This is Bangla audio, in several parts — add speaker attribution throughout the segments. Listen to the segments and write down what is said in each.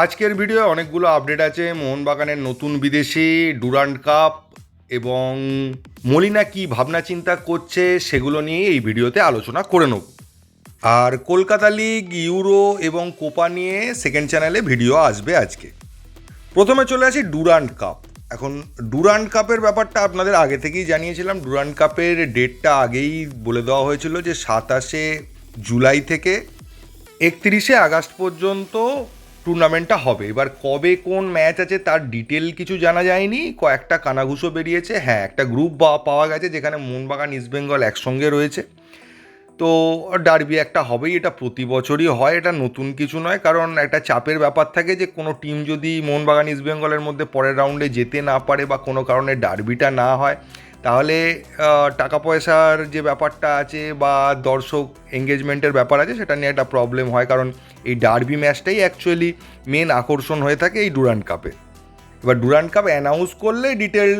Speaker 1: আজকের ভিডিও অনেকগুলো আপডেট আছে। মোহনবাগানের নতুন বিদেশি ডুরান্ড কাপ এবং মলিনা কি ভাবনা চিন্তা করছে সেগুলো নিয়ে এই ভিডিওতে আলোচনা করে নেব। আর কলকাতা লিগ ইউরো এবং কোপা নিয়ে সেকেন্ড চ্যানেলে ভিডিও আসবে আজকে। প্রথমে চলে আসি ডুরান্ড কাপ। এখন ডুরান্ড কাপের ব্যাপারটা আপনাদের আগে থেকেই জানিয়েছিলাম। ডুরান্ড কাপের ডেটটা আগেই বলে দেওয়া হয়েছিল যে সাতাশে জুলাই থেকে একত্রিশে আগস্ট পর্যন্ত টুর্নামেন্টটা হবে। এবার কবে কোন ম্যাচ আছে তার ডিটেল কিছু জানা যায়নি। কয়েকটা কানাঘুষো বেরিয়েছে। হ্যাঁ একটা গ্রুপ পাওয়া গেছে যেখানে মোহনবাগান ইস্টবেঙ্গল একসঙ্গে রয়েছে। তো ডার্বি একটা হবেই, এটা প্রতি বছরই হয়। এটা নতুন কিছু নয়, কারণ একটা চাপের ব্যাপার থাকে যে কোনো টিম যদি মোহনবাগান ইস্টবেঙ্গলের মধ্যে পরের রাউন্ডে যেতে না পারে বা কোনো কারণে ডার্বিটা না হয় তাহলে টাকা পয়সার যে ব্যাপারটা আছে বা দর্শক এঙ্গেজমেন্টের ব্যাপার আছে, সেটা নিয়ে একটা প্রবলেম হয়। কারণ এই ডার্বি ম্যাচটাই অ্যাকচুয়ালি মেন আকর্ষণ হয়ে থাকে এই ডুরান্ড কাপে এবার ডুরান্ড কাপ অ্যানাউন্স করলে ডিটেল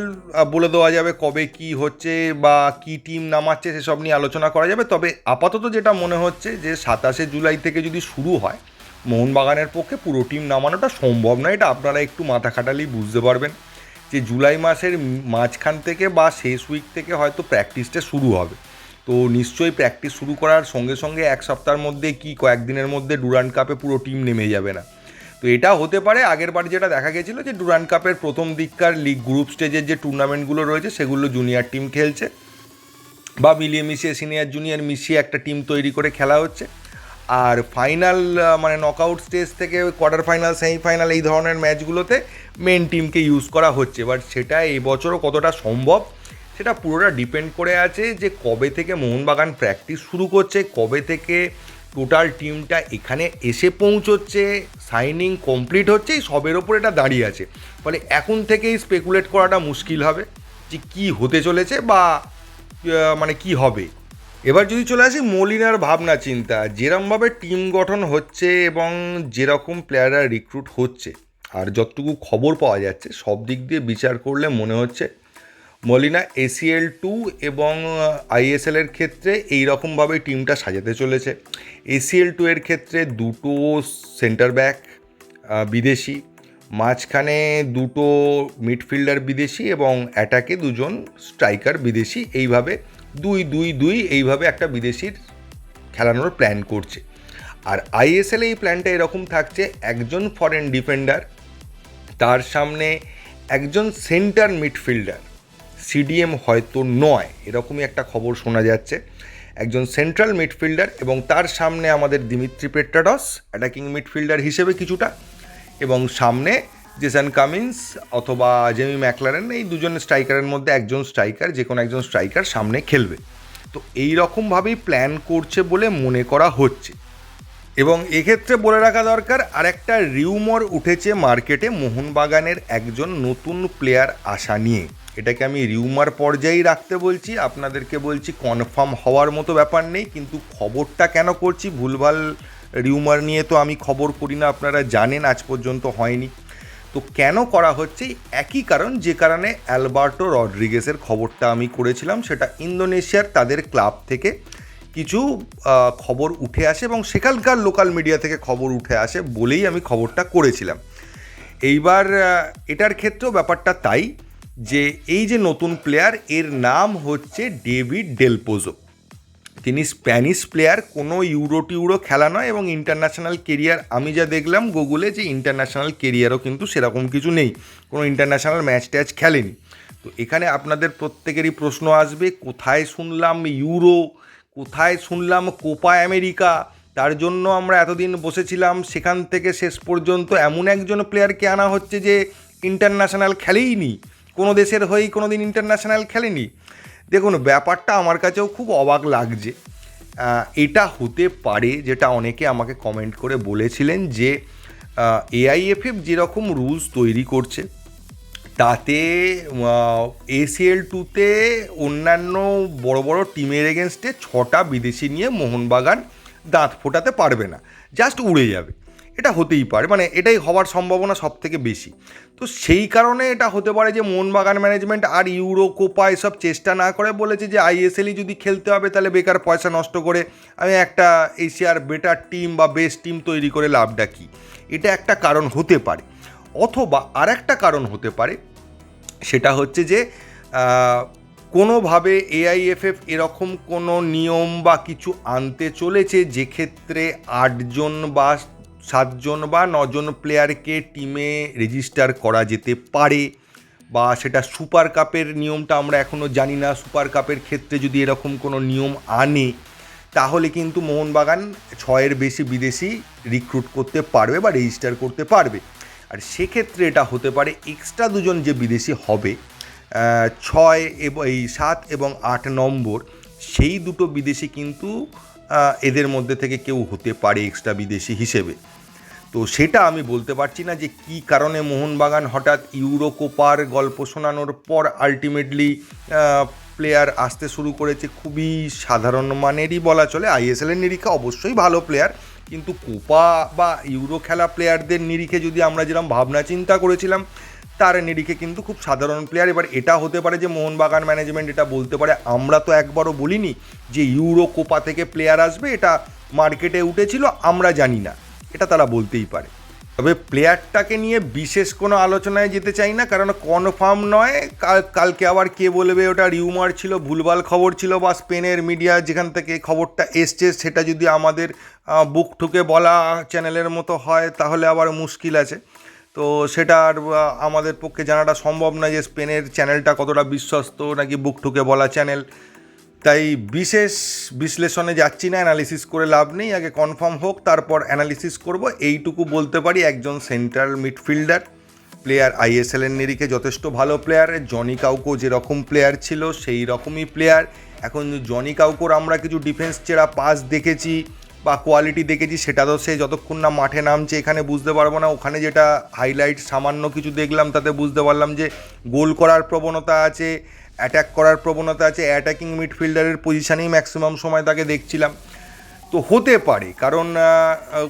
Speaker 1: বলে দেওয়া যাবে কবে কি হচ্ছে বা কি টিম নামাচ্ছে, সেসব নিয়ে আলোচনা করা যাবে। তবে আপাতত যেটা মনে হচ্ছে যে সাতাশে জুলাই থেকে যদি শুরু হয়, মোহনবাগানের পক্ষে পুরো টিম নামানোটা সম্ভব নয়। এটা আপনারা একটু মাথা খাটালেই বুঝতে পারবেন। যে জুলাই মাসের মাঝখান থেকে বা শেষ উইক থেকে হয়তো প্র্যাকটিসটা শুরু হবে। তো নিশ্চয়ই প্র্যাকটিস শুরু করার সঙ্গে সঙ্গে এক সপ্তাহের মধ্যে কি কয়েকদিনের মধ্যে ডুরান্ড কাপে পুরো টিম নেমে যাবে না। তো এটা হতে পারে, আগের বার যেটা দেখা গেছিল যে ডুরান্ড কাপের প্রথম দিককার লিগ গ্রুপ স্টেজের যে টুর্নামেন্টগুলো রয়েছে, সেগুলো জুনিয়র টিম খেলছে। বা মিলিয়ে মিশিয়ে সিনিয়র জুনিয়র মিশিয়ে একটা টিম তৈরি করে খেলা হচ্ছে। আর ফাইনাল মানে নকআউট স্টেজ থেকে কোয়ার্টার ফাইনাল সেমিফাইনাল এই ধরনের ম্যাচগুলোতে মেন টিমকে ইউজ করা হচ্ছে। বাট সেটা এই বছরও কতটা সম্ভব, সেটা পুরোটা ডিপেন্ড করে আছে যে কবে থেকে মোহনবাগান প্র্যাকটিস শুরু করছে, কবে থেকে টোটাল টিমটা এখানে এসে পৌঁছচ্ছে সাইনিং কমপ্লিট হচ্ছে সবের ওপর এটা দাঁড়িয়ে আছে। ফলে এখন থেকেই স্পেকুলেট করাটা মুশকিল হবে যে কি হতে চলেছে বা মানে কি হবে। এবার যদি চলে আসি মলিনার ভাবনা চিন্তা যেরমভাবে টিম গঠন হচ্ছে এবং যেরকম প্লেয়াররা রিক্রুট হচ্ছে, আর যতটুকু খবর পাওয়া যাচ্ছে, সব দিক দিয়ে বিচার করলে মনে হচ্ছে মলিনা এসিএল টু এবং আইএসএল এর ক্ষেত্রে এই রকমভাবে টিমটা সাজাতে চলেছে। এসিএল টু এর ক্ষেত্রে দুটো সেন্টার ব্যাক বিদেশি, মাঝখানে দুটো মিডফিল্ডার বিদেশি এবং অ্যাটাকে দুজন স্ট্রাইকার বিদেশি। এইভাবে দুই দুই দুই এইভাবে একটা বিদেশির খেলানোর প্ল্যান করছে। আর আইএসএল এই প্ল্যানটা এরকম থাকছে, একজন ফরেন ডিফেন্ডার তার সামনে একজন সেন্টার মিডফিল্ডার সিডিএম হয়তো নয়, এরকমই একটা খবর শোনা যাচ্ছে। একজন সেন্ট্রাল মিডফিল্ডার এবং তার সামনে আমাদের দিমিত্রি পেট্রাডস অ্যাটাকিং মিডফিল্ডার হিসেবে কিছুটা, এবং সামনে জেসন কামিন্স অথবা জেমি ম্যাকলারেন, এই দুজন স্ট্রাইকারের মধ্যে একজন স্ট্রাইকার, যে কোনো একজন স্ট্রাইকার সামনে খেলবে। তো এই রকমভাবেই প্ল্যান করছে বলে মনে করা হচ্ছে। এবং এক্ষেত্রে বলে রাখা দরকার আর একটা রিউমর উঠেছে মার্কেটে মোহনবাগানের একজন নতুন প্লেয়ার আসা নিয়ে। এটাকে আমি রিউমার পর্যায়েই রাখতে বলছি, আপনাদেরকে বলছি কনফার্ম হওয়ার মতো ব্যাপার নেই, কিন্তু খবরটা কেন করছি ভুলভাল রিউমার নিয়ে তো আমি খবর করি না, আপনারা জানেন, আজ পর্যন্ত হয়নি। তো কেন করা হচ্ছে? একই কারণ, যে কারণে অ্যালবার্টো রড্রিগেসের খবরটা আমি করেছিলাম, সেটা ইন্দোনেশিয়ার তাদের ক্লাব থেকে কিছু খবর উঠে আসে এবং সেখানকার লোকাল মিডিয়া থেকে খবর উঠে আসে বলেই আমি খবরটা করেছিলাম। এইবার এটার ক্ষেত্রেও ব্যাপারটা তাই যে, এই যে নতুন প্লেয়ার, এর নাম হচ্ছে ডেভিড ডেলপোজো। তিনি স্প্যানিশ প্লেয়ার, কোনো ইউরো টিউরো খেলা নয় এবং ইন্টারন্যাশনাল কেরিয়ার, আমি যা দেখলাম গুগলে যে ইন্টারন্যাশনাল কেরিয়ারও কিন্তু সেরকম কিছু নেই, কোনো ইন্টারন্যাশনাল ম্যাচ ট্যাচ খেলেনি। তো এখানে আপনাদের প্রত্যেকেরই প্রশ্ন আসবে, কোথায় শুনলাম ইউরো, কোথায় শুনলাম কোপা আমেরিকা? তার জন্য আমরা এতদিন বসেছিলাম, সেখান থেকে শেষ পর্যন্ত এমন একজন প্লেয়ারকে আনা হচ্ছে যে ইন্টারন্যাশনাল খেলেই নি কোনো দেশের হয়েই কোনো দিন ইন্টারন্যাশনাল খেলেনি। দেখুন, ব্যাপারটা আমার কাছেও খুব অবাক লাগছে। এটা হতে পারে যেটা অনেকে আমাকে কমেন্ট করে বলেছিলেন যে এআইএফএফ যেরকম রুলস তৈরি করছে, তাতে এসিএল টুতে অন্যান্য বড় বড় টিমের এগেনস্টে ছটা বিদেশি নিয়ে মোহনবাগান দাঁত ফোটাতে পারবে না। জাস্ট উড়ে যাবে। এটা হতেই পারে মানে এটাই হওয়ার সম্ভাবনা সব থেকে বেশি। তো সেই কারণে এটা হতে পারে যে মোহনবাগান ম্যানেজমেন্ট আর ইউরো কোপা এসব চেষ্টা না করে বলেছে যে আইএসএলই যদি খেলতে হবে তাহলে বেকার পয়সা নষ্ট করে আমি একটা এশিয়ার বেটার টিম বা বেস্ট টিম তৈরি করে লাভটা কী? এটা একটা কারণ হতে পারে। অথবা আর একটা কারণ হতে পারে, সেটা হচ্ছে যে কোনোভাবে এআইএফএফ এরকম কোনো নিয়ম বা কিছু আনতে চলেছে যে ক্ষেত্রে আটজন বা সাতজন বা নজন প্লেয়ারকে টিমে রেজিস্টার করা যেতে পারে বা সেটা সুপার কাপের নিয়মটা আমরা এখনও জানি না। সুপার কাপের ক্ষেত্রে যদি এরকম কোনো নিয়ম আনে, তাহলে কিন্তু মোহনবাগান ছয়ের বেশি বিদেশি রিক্রুট করতে পারবে বা রেজিস্টার করতে পারবে। আর সেক্ষেত্রে এটা হতে পারে এক্সট্রা দুজন যে বিদেশি হবে ছয় এবং এই সাত এবং আট নম্বর, সেই দুটো বিদেশি কিন্তু এদের মধ্যে থেকে কেউ হতে পারে এক্সট্রা বিদেশি হিসেবে। তো সেটা আমি বলতে পারছি না যে কি কারণে মোহনবাগান হঠাৎ ইউরোকোপার গল্প শোনানোর পর আলটিমেটলি প্লেয়ার আসতে শুরু করেছে। খুবই সাধারণ মানেরই বলা চলে। আইএসএলের নিরীক্ষা অবশ্যই ভালো প্লেয়ার কিন্তু কোপা বা ইউরো খেলা প্লেয়ারদের নিরিখে যদি আমরা যেরকম ভাবনা চিন্তা করেছিলাম, তার নিরিখে কিন্তু খুব সাধারণ প্লেয়ার এবার এটা হতে পারে যে মোহনবাগান ম্যানেজমেন্ট এটা বলতে পারে। আমরা তো একবারও বলিনি যে ইউরো কোপা থেকে প্লেয়ার আসবে, এটা মার্কেটে উঠেছিল, আমরা জানি না। এটা তারা বলতেই পারে। তবে প্লেয়ারটাকে নিয়ে বিশেষ কোনো আলোচনায় যেতে চাই না, কারণ কনফার্ম নয়। কালকে আবার কে বলবে? ওটা রিউমার ছিল, ভুলভাল খবর ছিল বা স্পেনের মিডিয়া যেখান থেকে খবরটা এসছে, সেটা যদি আমাদের বুক ঠুকে বলা চ্যানেলের মতো হয়, তাহলে আবার মুশকিল আছে। তো সেটা আর আমাদের পক্ষে জানাটা সম্ভব নয় যে স্পেনের চ্যানেলটা কতটা বিশ্বস্ত, নাকি বুক ঠুকে বলা চ্যানেল। তাই বিশেষ বিশ্লেষণে যাচ্ছি না অ্যানালিসিস করে লাভ নেই, আগে কনফার্ম হোক, তারপর অ্যানালিসিস করব। এইটুকু বলতে পারি, একজন সেন্ট্রাল মিডফিল্ডার প্লেয়ার আইএসএলের নিরিখে যথেষ্ট ভালো প্লেয়ার জনি কাউকো যেরকম প্লেয়ার ছিল সেই রকমই প্লেয়ার এখন জনি কাউকোর আমরা কিছু ডিফেন্স চেরা পাস দেখেছি, বা কোয়ালিটি দেখেছি, সেটা তো সে যতক্ষণ না মাঠে নামছে, এখানে বুঝতে পারব না। ওখানে যেটা হাইলাইট সামান্য কিছু দেখলাম, তাতে বুঝতে পারলাম যে গোল করার প্রবণতা আছে অ্যাটাক করার প্রবণতা আছে অ্যাটাকিং মিডফিল্ডারের পজিশানেই ম্যাক্সিমাম সময় তাকে দেখছিলাম। তো হতে পারে, কারণ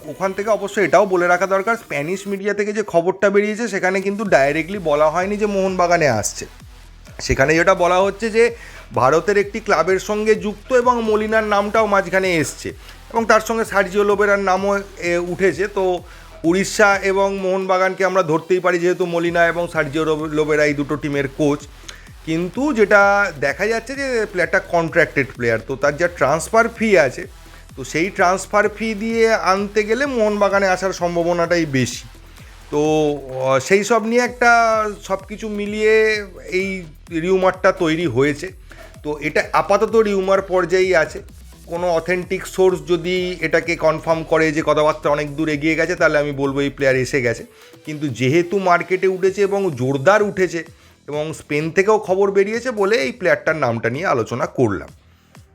Speaker 1: ওখান থেকে অবশ্যই এটাও বলে রাখা দরকার স্প্যানিশ মিডিয়া থেকে যে খবরটা বেরিয়েছে, সেখানে কিন্তু ডাইরেক্টলি বলা হয়নি যে মোহনবাগানে আসছে। সেখানে যেটা বলা হচ্ছে যে, ভারতের একটি ক্লাবের সঙ্গে যুক্ত এবং মলিনার নামটাও মাঝখানে এসছে। এবং তার সঙ্গে সার্জিও লোবেরার নামও উঠেছে। তো উড়িষ্যা এবং মোহনবাগানকে আমরা ধরতেই পারি, যেহেতু মলিনা এবং সার্জিও লোবে- লোবেরা এই দুটো টিমের কোচ কিন্তু যেটা দেখা যাচ্ছে যে প্লেয়ারটা কন্ট্রাক্টেড প্লেয়ার তো তার যা ট্রান্সফার ফি আছে, তো সেই ট্রান্সফার ফি দিয়ে আনতে গেলে মোহনবাগানে আসার সম্ভাবনাটাই বেশি। তো সেই সব নিয়ে একটা সব কিছু মিলিয়ে এই রিউমারটা তৈরি হয়েছে। তো এটা আপাতত রিউমার পর্যায়েই আছে। কোনো অথেন্টিক সোর্স যদি এটাকে কনফার্ম করে যে কথাবার্তা অনেক দূর এগিয়ে গেছে, তাহলে আমি বলব এই প্লেয়ার এসে গেছে। কিন্তু যেহেতু মার্কেটে উঠেছে এবং জোরদার উঠেছে এবং স্পেন থেকেও খবর বেরিয়েছে বলে এই প্লেয়ারটার নামটা নিয়ে আলোচনা করলাম।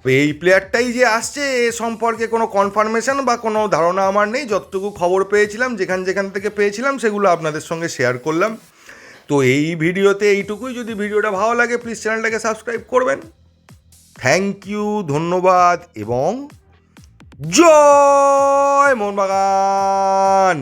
Speaker 1: তো এই প্লেয়ারটাই যে আসছে, এ সম্পর্কে কোনো কনফার্মেশন বা কোনো ধারণা আমার নেই। যতটুকু খবর পেয়েছিলাম, যেখান যেখান থেকে পেয়েছিলাম, সেগুলো আপনাদের সঙ্গে শেয়ার করলাম। তো এই ভিডিওতে এইটুকুই। যদি ভিডিওটা ভালো লাগে প্লিজ চ্যানেলটাকে সাবস্ক্রাইব করবেন। থ্যাংক ইউ ধন্যবাদ এবং জয় মোহনবাগান!